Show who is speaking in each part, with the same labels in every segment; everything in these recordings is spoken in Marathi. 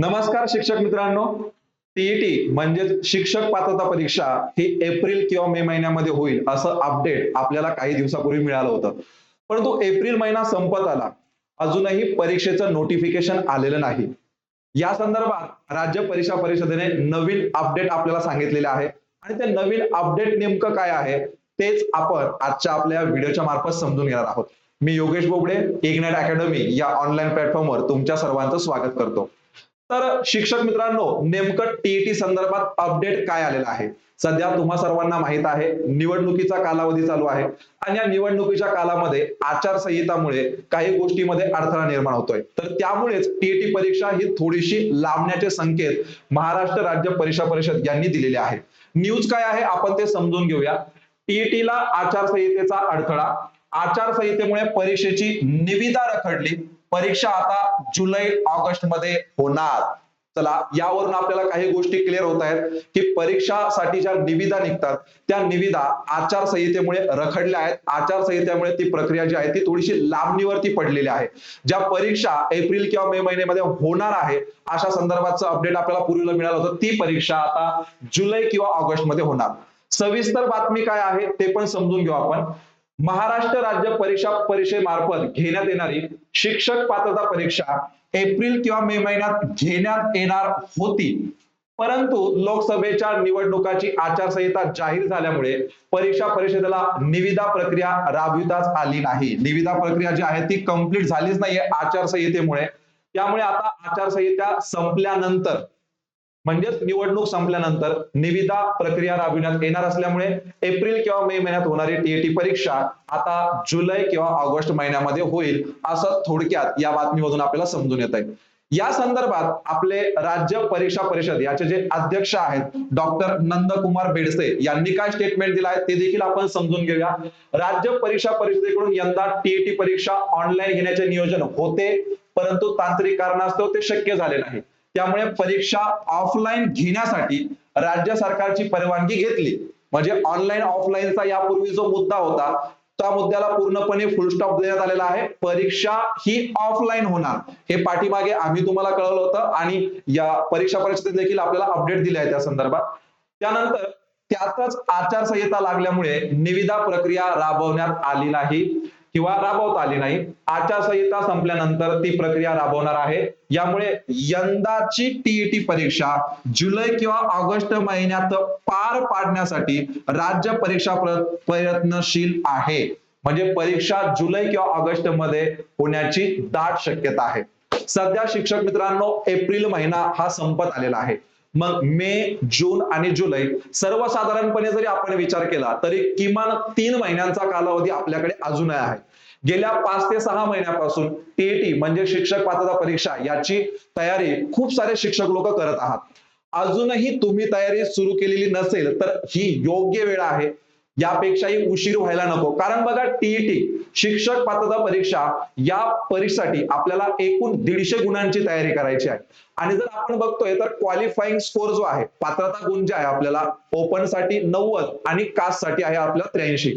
Speaker 1: नमस्कार शिक्षक मित्रांनो. टीईटी म्हणजेच शिक्षक पात्रता परीक्षा ही एप्रिल किंवा मे महिन्यामध्ये होईल असं अपडेट आपल्याला काही दिवसापूर्वी मिळालं होतं. परंतु एप्रिल महिना संपत आला. अजूनही परीक्षेचं नोटिफिकेशन आलेलं नाही. या संदर्भात राज्य परीक्षा परिषदेने नवीन अपडेट आपल्याला सांगितलेले आहे. आणि ते नवीन अपडेट नेमकं काय आहे तेच आपण आजच्या आपल्या व्हिडिओच्या मार्फत समजून घेणार आहोत. मी योगेश बोबडे इग्नाइट अकॅडमी या ऑनलाईन प्लॅटफॉर्मवर तुमच्या सर्वांचं स्वागत करतो. तर शिक्षक मित्रांनो नेमकं टीईटी संदर्भात अपडेट काय आलेलं आहे? सध्या तुम्हा सर्वांना माहीत आहे निवडणुकीचा कालावधी चालू आहे आणि या निवडणुकीच्या कालामध्ये आचारसंहितामुळे काही गोष्टीमध्ये अडथळा निर्माण होतोय. तर त्यामुळेच टीईटी परीक्षा ही थोडीशी लांबण्याचे संकेत महाराष्ट्र राज्य परीक्षा परिषद यांनी दिलेले आहे. न्यूज काय आहे आपण ते समजून घेऊया. टीईटीला आचारसंहितेचा अडथळा आचारसंहितेमुळे परीक्षेची निविदा रखडली परीक्षा आता जुलै ऑगस्टमध्ये होणार. चला यावरून आपल्याला काही गोष्टी क्लिअर होत आहेत की परीक्षासाठी ज्या निविदा निघतात त्या निविदा आचारसंहितेमुळे रखडल्या आहेत. आचारसंहितेमुळे ती प्रक्रिया जी आहे ती थोडीशी लांबणीवरती पडलेली आहे. ज्या परीक्षा एप्रिल किंवा मे महिन्यामध्ये होणार आहे अशा संदर्भाचं अपडेट आपल्याला पूर्वीला मिळालं होतं. ती परीक्षा आता जुलै किंवा ऑगस्टमध्ये होणार. सविस्तर बातमी काय आहे ते पण समजून घेऊ आपण. महाराष्ट्र राज्य परीक्षा परिषदेमार्फत घेण्यात येणारी शिक्षक पात्रता परीक्षा एप्रिल किंवा मे महिन्यात घेण्यात येणार होती. परंतु लोकसभेच्या निवडणुकाची आचारसंहिता जाहीर झाल्यामुळे परीक्षा परिषदेला निविदा प्रक्रिया राबविताच आली नाही. निविदा प्रक्रिया जी आहे ती कंप्लीट झालीच नाहीये आचारसंहितेमुळे. त्यामुळे आता आचारसंहिता संपल्यानंतर म्हणजेच निवडणूक संपल्यानंतर निविदा प्रक्रिया राबविण्यात येणार असल्यामुळे एप्रिल किंवा मे महिन्यात होणारी टीएटी परीक्षा आता जुलै किंवा ऑगस्ट महिन्यामध्ये होईल असं थोडक्यात या बातमीमधून आपल्याला समजून येत आहे या संदर्भात आपले राज्य परीक्षा परिषद याचे जे अध्यक्ष आहेत डॉक्टर नंदकुमार बेडसे यांनी काय स्टेटमेंट दिलं आहे ते देखील आपण समजून घेऊया. राज्य परीक्षा परिषदेकडून यंदा टीएटी परीक्षा ऑनलाईन घेण्याचे नियोजन होते परंतु तांत्रिक कारणास्तव ते शक्य झाले नाही. त्यामुळे परीक्षा ऑफलाईन घेण्यासाठी राज्य सरकारची परवानगी घेतली. म्हणजे ऑनलाईन ऑफलाईनचा यापूर्वी जो मुद्दा होता त्या मुद्द्याला पूर्णपणे फुलस्टॉप देण्यात आलेला आहे. परीक्षा ही ऑफलाईन होणार. हे पाठीमागे आम्ही तुम्हाला कळवलं होतं आणि या परीक्षा परिषदेत देखील आपल्याला अपडेट दिले आहे त्या संदर्भात. त्यानंतर त्यातच आचारसंहिता लागल्यामुळे निविदा प्रक्रिया राबवण्यात आली नाही. किंवा राबवता आली नाही. आचारसंहिता संपल्यानंतर ती प्रक्रिया राबवणार आहे. यामुळे यंदाची टीईटी परीक्षा जुलै किंवा ऑगस्ट महिन्यात पार पाडण्यासाठी राज्य परीक्षा प्र- प्रयत्नशील आहे. म्हणजे परीक्षा जुलै किंवा ऑगस्टमध्ये होण्याची दाट शक्यता आहे. सध्या शिक्षक मित्रांनो एप्रिल महिना हा संपत आलेला आहे. मग मे जून आणि जुलै सर्वसाधारणपणे जरी आपण विचार केला तरी किमान तीन महिन्यांचा कालावधी आपल्याकडे अजूनही आहे. गेल्या पाच ते सहा महिन्यापासून टीईटी म्हणजे शिक्षक पात्रता परीक्षा याची तयारी खूप सारे शिक्षक लोक करत आहात. अजूनही तुम्ही तयारी सुरू केलेली नसेल तर ही योग्य वेळ आहे. यापेक्षाही उशीर व्हायला नको. कारण बघा टीईटी शिक्षक पात्रता परीक्षा या परीक्षेसाठी आपल्याला एकूण दीडशे गुणांची तयारी करायची आहे. आणि जर आपण बघतोय तर क्वालिफाईंग स्कोर जो आहे पात्रता गुण जे आहे आपल्याला ओपनसाठी नव्वद आणि कास्टसाठी आहे आपल्याला त्र्याऐंशी.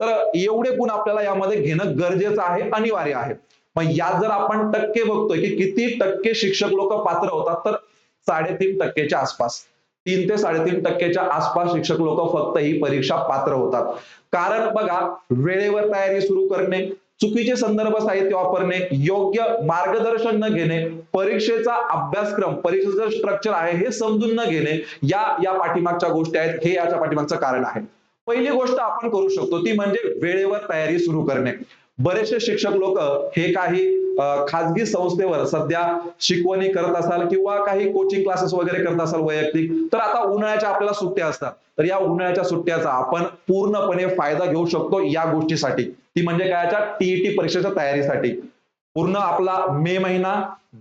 Speaker 1: तर एवढे गुण आपल्याला यामध्ये घेणं गरजेचं आहे अनिवार्य आहे. मग यात जर आपण टक्के बघतोय की किती टक्के शिक्षक लोक पात्र होतात तर साडेतीन टक्केच्या आसपास. तीन ते साडेतीन टक्केच्या आसपास शिक्षक लोक फक्त ही परीक्षा पात्र होतात. कारण बघा वेळेवर तयारी सुरू करणे चुकीचे संदर्भ साहित्य वापरणे योग्य मार्गदर्शन न घेणे परीक्षेचा अभ्यासक्रम परीक्षेचं स्ट्रक्चर आहे हे समजून न घेणे या या पाठीमागच्या गोष्टी आहेत हे याच्या पाठीमागचं कारण आहे. पहिली गोष्ट आपण करू शकतो ती म्हणजे वेळेवर तयारी सुरू करणे. बरेचसे शिक्षक लोक हे काही खाजगी संस्थेवर सध्या शिकवणी करत असाल किंवा काही कोचिंग क्लासेस वगैरे करत असाल वैयक्तिक तर आता उन्हाळ्याच्या आपल्याला सुट्ट्या असतात. तर या उन्हाळ्याच्या सुट्ट्याचा आपण पूर्णपणे फायदा घेऊ शकतो या गोष्टीसाठी. ती म्हणजे कायच्या टीईटी परीक्षेच्या तयारीसाठी. पूर्ण आपला मे महिना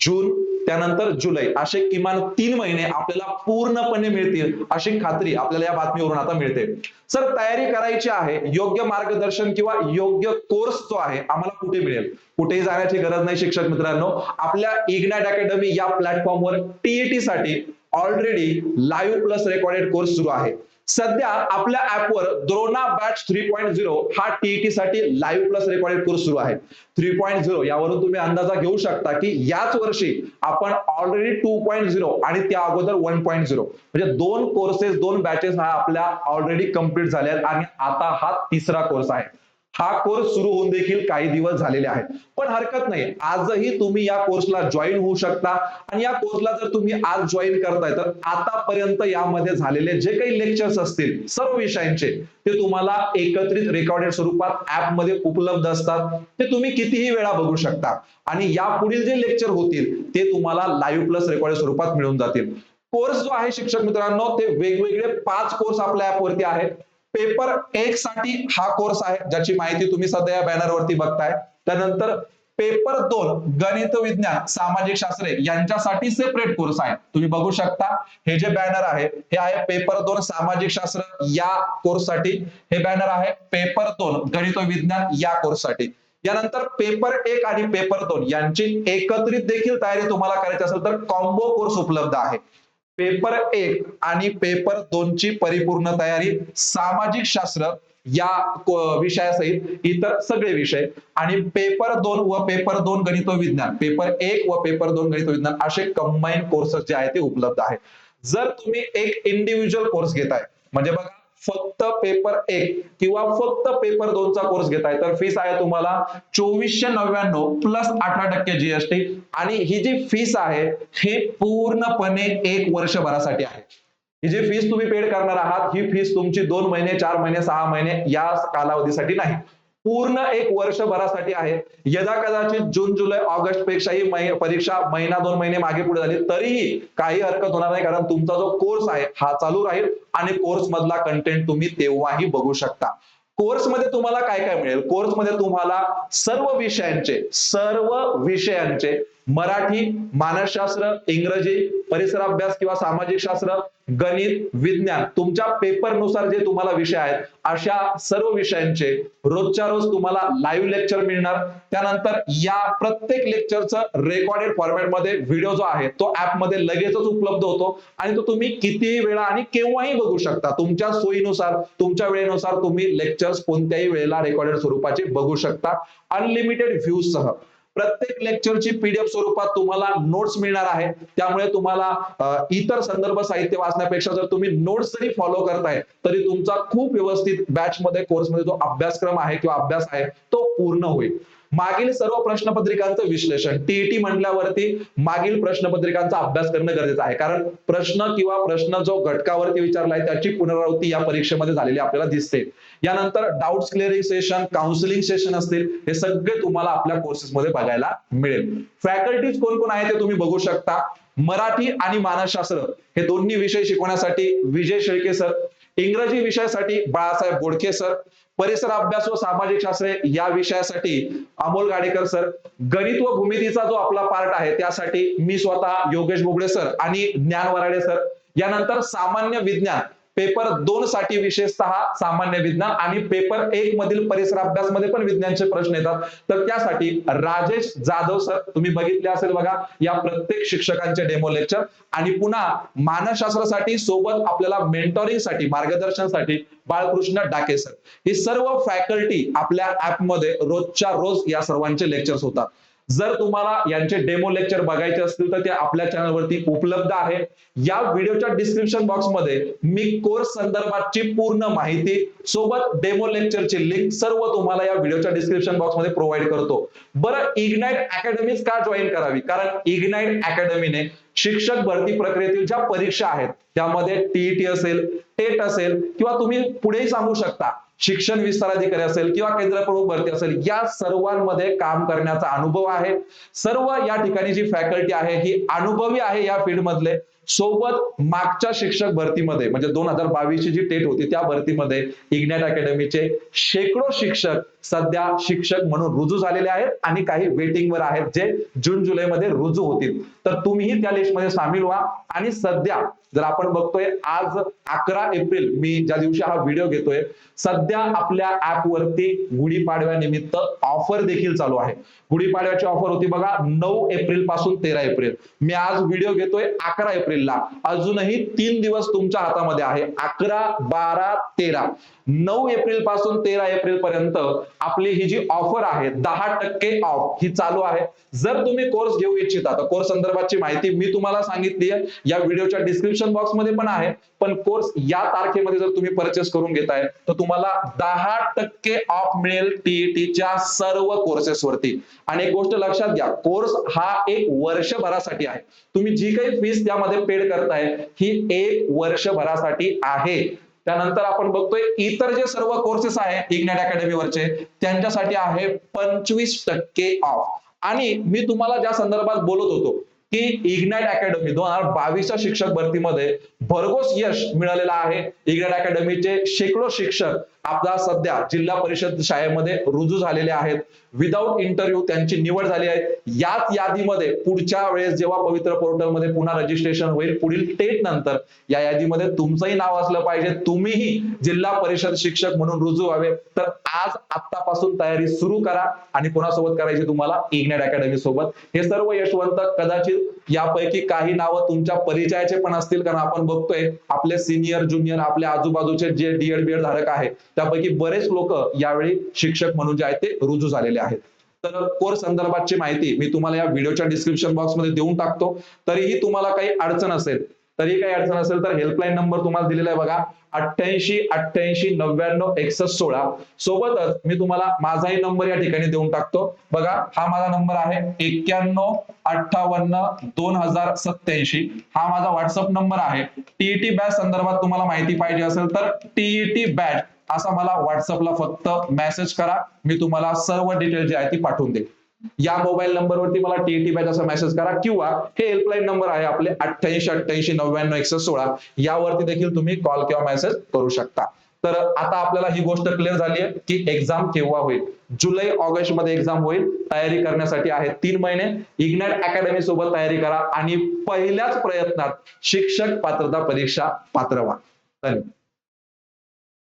Speaker 1: जून त्यानंतर जुलै असे किमान तीन महिने आपल्याला पूर्णपणे मिळतील अशी खात्री आपल्याला या बातमीवरून आता मिळते. सर तयारी करायची आहे योग्य मार्गदर्शन किंवा योग्य कोर्स जो आहे आम्हाला कुठे मिळेल? कुठेही जाण्याची गरज नाही शिक्षक मित्रांनो. आपल्या इग्नॅट अकॅडमी या प्लॅटफॉर्मवर टीईटी साठी already live plus recorded course सुरू आहे. सध्या आपल्या ऍपवर Drona batch three point zero हा टीईटी साठी लाईव्ह प्लस रेकॉर्डेड कोर्स सुरू आहे. थ्री पॉईंट झिरो यावरून तुम्ही अंदाजा घेऊ शकता की याच वर्षी आपण ऑलरेडी टू पॉईंट झिरो आणि त्या अगोदर वन पॉईंट झिरो म्हणजे दोन कोर्सेस दोन बॅचेस हा आपल्या ऑलरेडी कंप्लीट झाल्या आहेत आणि आता हा तिसरा कोर्स आहे. हा कोर्स सुरू होऊन देखील काही दिवस झालेले आहेत. पण हरकत नाही. आजही तुम्ही या कोर्सला जॉईन होऊ शकता. आणि या कोर्सला जर तुम्ही आज जॉईन करताय तर आतापर्यंत यामध्ये झालेले जे काही लेक्चर्स असतील सर्व विषयांचे ते तुम्हाला एकत्रित रेकॉर्डेड स्वरूपात ऍपमध्ये उपलब्ध असतात. ते तुम्ही कितीही वेळा बघू शकता. आणि या पुढील जे लेक्चर होतील ते तुम्हाला लाईव्ह प्लस रेकॉर्डेड स्वरूपात मिळून जातील. कोर्स जो आहे शिक्षक मित्रांनो ते वेगवेगळे पाच कोर्स आपल्या ऍपवरती आहेत. पेपर एक साठी हा कोर्स आहे ज्याची माहिती तुम्ही सध्या या बॅनरवरती बघताय. त्यानंतर पेपर दोन गणित विज्ञान सामाजिक शास्त्रे यांच्यासाठी सेपरेट कोर्स आहे. तुम्ही बघू शकता हे जे बॅनर आहे हे आहे पेपर दोन सामाजिक शास्त्र या कोर्ससाठी हे बॅनर आहे पेपर दोन गणित विज्ञान या कोर्ससाठी यानंतर पेपर एक आणि पेपर दोन यांची एकत्रित देखील तयारी तुम्हाला करायची असेल तर कॉम्बो कोर्स उपलब्ध आहे. पेपर एक आणि पेपर दोनची परिपूर्ण तयारी सामाजिक शास्त्र या विषयासहित इतर सगळे विषय आणि पेपर दोन व पेपर दोन गणित विज्ञान पेपर एक व पेपर दोन गणित विज्ञान असे कंबाईन कोर्सेस जे आहेत ते उपलब्ध आहेत. जर तुम्ही एक इंडिव्हिज्युअल कोर्स घेताय म्हणजे बघा फक्त पेपर एक किंवा फक्त पेपर दोनचा कोर्स घेताय तर फीस आहे तुम्हाला चोवीसशे नव्याण्णव प्लस अठरा टक्के जीएसटी आणि ही जी फीस आहे हे पूर्णपणे एक वर्षभरासाठी आहे. ही जी फीस तुम्ही पेड करणार आहात ही फीस तुमची दोन महिने चार महिने सहा महिने या कालावधीसाठी नाही. पूर्ण एक वर्षभरासाठी आहे. यदा कदाचित जून जुलै ऑगस्ट पेक्षाही परीक्षा महिना दोन महिने मागे पुढे झाली. तरीही काही हरकत होणार नाही कारण तुमचा जो कोर्स आहे हा चालू राहील आणि कोर्स मधला कंटेंट तुम्ही तेव्हाही बघू शकता. कोर्समध्ये तुम्हाला काय काय मिळेल? कोर्समध्ये तुम्हाला सर्व विषयांचे सर्व विषयांचे मराठी मानसशास्त्र इंग्रजी परिसर अभ्यास किंवा सामाजिक शास्त्र गणित विज्ञान तुमच्या पेपरनुसार जे तुम्हाला विषय आहेत अशा सर्व विषयांचे रोजच्या रोज तुम्हाला लाईव्ह लेक्चर मिळणार. त्यानंतर या प्रत्येक लेक्चरचं रेकॉर्डेड फॉर्मॅटमध्ये व्हिडिओ जो आहे तो मध्ये लगेचच उपलब्ध होतो आणि तो तुम्ही कितीही वेळा आणि केव्हाही बघू शकता. तुमच्या सोयीनुसार तुमच्या वेळेनुसार तुम्ही लेक्चर्स कोणत्याही वेळेला रेकॉर्डेड स्वरूपाचे बघू शकता. अनलिमिटेड व्ह्यूज सह प्रत्येक लेक्चरची पीडीएफ स्वरूपात तुम्हाला नोट्स मिळणार आहे. त्यामुळे तुम्हाला इतर संदर्भ साहित्य वाचण्यापेक्षा जर तुम्ही नोट्स जरी फॉलो करताय तरी तुमचा खूप व्यवस्थित बॅच मध्ये कोर्समध्ये जो अभ्यासक्रम आहे किंवा अभ्यास आहे तो पूर्ण होईल. मागील सर्व प्रश्नपत्रिकांचं विश्लेषण. टीईटी म्हटल्यावरती मागील प्रश्नपत्रिकांचा अभ्यास करणं गरजेचं आहे. कारण प्रश्न किंवा प्रश्न जो घटकावरती विचारलाय त्याची पुनरावृत्ती या परीक्षेमध्ये झालेली आपल्याला दिसते. यानंतर doubt clearing session counselling session असतील हे सगळे तुम्हाला आपल्या कोर्सेसमध्ये बघायला मिळेल. फॅकल्टीज कोण कोण आहे ते तुम्ही बघू शकता. मराठी आणि मानसशास्त्र हे दोन्ही विषय शिकवण्यासाठी विजय शेळके सर इंग्रजी विषयासाठी बाळासाहेब बोडके सर परिसर अभ्यास व सामाजिक शास्त्रे या विषयासाठी अमोल गाडेकर सर गणित व भूमितीचा जो आपला पार्ट आहे त्यासाठी मी स्वतः योगेश बोबडे सर आणि ज्ञान वराडे सर यानंतर सामान्य विज्ञान पेपर दोन साठी विशेषतः सामान्य विज्ञान आणि पेपर एक मधील परिसर अभ्यास मध्ये पण विज्ञानचे प्रश्न येतात. तर त्यासाठी राजेश जाधव सर तुम्ही बघितले असेल बघा या प्रत्येक शिक्षकांचे डेमो लेक्चर आणि पुन्हा मानसशास्त्रासाठी सोबत आपल्याला मेंटॉरिंगसाठी मार्गदर्शनसाठी बाळकृष्ण डाके सर. ही सर्व फॅकल्टी आपल्या ऍपमध्ये रोजच्या रोज या सर्वांचे लेक्चर्स होतात. जर तुम्हाला यांचे डेमो लेक्चर बघायचे असतील तर ते आपल्या चॅनलवरती उपलब्ध आहे. या व्हिडिओच्या डिस्क्रिप्शन बॉक्समध्ये मी कोर्स संदर्भातची पूर्ण माहिती सोबत डेमो लेक्चरची लिंक सर्व तुम्हाला या व्हिडिओच्या डिस्क्रिप्शन बॉक्समध्ये प्रोव्हाइड करतो. बरं इग्नाइट अकॅडमीज का जॉईन करावी? कारण इग्नाइट अकॅडमीने शिक्षक भरती प्रक्रियेतील ज्या परीक्षा आहेत त्यामध्ये टीईटी असेल टेट असेल किंवा तुम्ही पुढेही सांगू शकता शिक्षण विस्तार अधिकारी असेल किंवा केंद्र प्रमुख भरती असेल या सर्वांमध्ये काम करण्याचा अनुभव आहे. सर्व या ठिकाणी जी फॅकल्टी आहे ही अनुभवी आहे या फील्ड मधले. सोबत मागच्या शिक्षक भरतीमध्ये म्हणजे दोन हजार बावीसची जी टेट होती त्या भरतीमध्ये इग्नॅट अकॅडमीचे शेकडो शिक्षक सध्या शिक्षक म्हणून रुजू झालेले आहेत आणि काही वेटिंगवर आहेत जे जून जुलैमध्ये रुजू होतील. तर तुम्हीही त्या लिस्टमध्ये सामील व्हा. आणि सध्या जर आपण बघतोय आज अकरा एप्रिल मी ज्या दिवशी हा व्हिडिओ घेतोय सध्या आपल्या ऍप वरती गुढीपाडव्यानिमित्त ऑफर देखील चालू आहे. गुढीपाडव्याची ऑफर होती बघा नऊ एप्रिलपासून तेरा एप्रिल. मी आज व्हिडिओ घेतोय अकरा एप्रिल. एप्रिलला अजूनही तीन दिवस तुमच्या हातामध्ये आहे. अकरा बारा तेरा. नऊ एप्रिलपासून तेरा एप्रिल पर्यंत आपली ही जी ऑफर आहे दहा टक्के ऑफ ही चालू आहे. जर तुम्ही कोर्स घेऊ इच्छिता तर कोर्स संदर्भाची माहिती मी तुम्हाला सांगितली आहे. या व्हिडिओच्या डिस्क्रिप्शन बॉक्समध्ये पण आहे. पण कोर्स या तारखेमध्ये जर तुम्ही परचेस करून घेताय तर तुम्हाला दहा टक्के ऑफ मिळेल टीईटीच्या सर्व कोर्सेस वरती. आणि एक गोष्ट लक्षात घ्या कोर्स हा एक वर्षभरासाठी आहे. तुम्ही जी काही फीस त्यामध्ये पेड करताय ही एक वर्षभरासाठी आहे. त्यानंतर आपण बघतोय इतर जे सर्व कोर्सेस आहेत इग्नेट अकॅडमीवरचे त्यांच्यासाठी आहे पंचवीस टक्के ऑफ आणि मी तुम्हाला ज्या संदर्भात बोलत होतो की इग्नाइट अकॅडमी दोन हजार बावीसच्या शिक्षक भरतीमध्ये भरघोस यश मिळालेलं आहे. इग्नाइट अकॅडमीचे शेकडो शिक्षक आपला सध्या जिल्हा परिषद शाळेमध्ये रुजू झालेले आहेत. विदाऊट इंटरव्ह्यू त्यांची निवड झाली आहे. याच यादीमध्ये पुढच्या वेळेस जेव्हा पवित्र पोर्टलमध्ये पुन्हा रजिस्ट्रेशन होईल पुढील टेट नंतर या यादीमध्ये तुमचंही नाव असलं पाहिजे. तुम्हीही जिल्हा परिषद शिक्षक म्हणून रुजू व्हावे. तर आज आतापासून तयारी सुरू करा आणि कोणासोबत करायची तुम्हाला इग्नेट अकॅडमी सोबत? हे सर्व यशवंत कदाचित यापैकी काही नावं तुमच्या परिचयाचे पण असतील कारण आपण बघतोय आपले सिनियर ज्युनियर आपल्या आजूबाजूचे जे डीएड बीएड धारक आहेत त्यापैकी बरेच लोक यावेळी शिक्षक म्हणून जे आहेत ते रुजू झालेले आहेत. तर कोर्स संदर्भातची माहिती मी तुम्हाला या व्हिडिओच्या डिस्क्रिप्शन बॉक्समध्ये देऊन टाकतो. तरीही तुम्हाला काही अडचण असेल तरी काही अडचण असेल तर हेल्पलाईन नंबर तुम्हाला दिलेला आहे बघा. अठ्ठ्याऐंशी अठ्ठ्याऐंशी नव्याण्णव एकसष्ट सोळा. सोबतच मी तुम्हाला माझाही नंबर या ठिकाणी देऊन टाकतो. बघा हा माझा नंबर आहे एक्क्याण्णव अठ्ठावन्न दोन हजार सत्याऐंशी हा माझा व्हॉट्सअप नंबर आहे. टीईटी बॅच संदर्भात तुम्हाला माहिती पाहिजे असेल तर टीईटी बॅच असा मला व्हॉट्सअपला फक्त मेसेज करा. मी तुम्हाला सर्व डिटेल जी आहे ती पाठवून देईल. या मोबाईल नंबरवरती मला टीएटी बॅच असा मेसेज करा किंवा हे हेल्पलाईन नंबर आहे आपले अठ्ठ्याऐंशी अठ्ठ्याऐंशी नव्याण्णव एकसष्ट सोळा. यावरती देखील तुम्ही कॉल किंवा मेसेज करू शकता. तर आता आपल्याला ही गोष्ट क्लिअर झाली आहे की एक्झाम केव्हा होईल? जुलै ऑगस्टमध्ये एक्झाम होईल. तयारी करण्यासाठी आहे तीन महिने. इग्नाइट अकॅडमी सोबत तयारी करा आणि पहिल्याच प्रयत्नात शिक्षक पात्रता परीक्षा पात्र व्हा धन्यवाद.